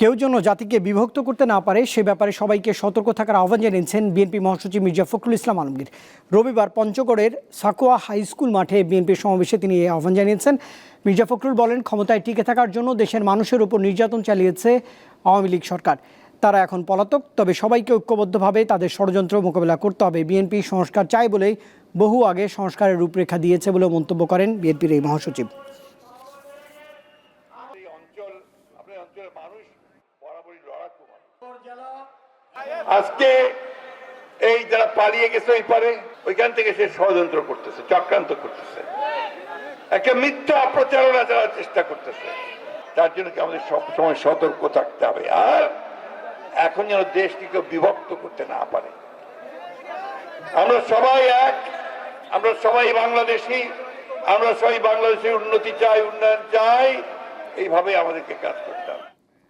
কেউ যেন জাতিকে বিভক্ত করতে না পারে, সে ব্যাপারে সবাইকে সতর্ক থাকার আহ্বান জানিয়েছেন বিএনপি মহাসচিব মির্জা ফখরুল ইসলাম আলমগীর। রবিবার পঞ্চগড়ের সাকোয়া হাই স্কুল মাঠে বিএনপির সমাবেশে তিনি এই আহ্বান জানিয়েছেন। মির্জা ফখরুল বলেন, ক্ষমতায় টিকে থাকার জন্য দেশের মানুষের উপর নির্যাতন চালিয়েছে আওয়ামী লীগ সরকার। তারা এখন পলাতক, তবে সবাইকে ঐক্যবদ্ধভাবে তাদের ষড়যন্ত্র মোকাবেলা করতে হবে। বিএনপি সংস্কার চায় বলেই বহু আগে সংস্কারের রূপরেখা দিয়েছে বলে মন্তব্য করেন বিএনপির এই মহাসচিব। আজকে এই যারা পালিয়ে গেছে ওই পারে, ওইখান থেকে সে ষড়যন্ত্র করতেছে, চক্রান্ত করতেছে। একটা মিথ্যা প্রচারণা চালার চেষ্টা করতেছে। তার জন্য কি আমাদের সবসময় সতর্ক থাকতে হবে? আর এখন যেন দেশটিকে বিভক্ত করতে না পারে। আমরা সবাই এক, আমরা সবাই বাংলাদেশি, আমরা সবাই বাংলাদেশের উন্নতি চাই, উন্নয়ন চাই এইভাবে আমাদেরকে কাজ করতে হবে।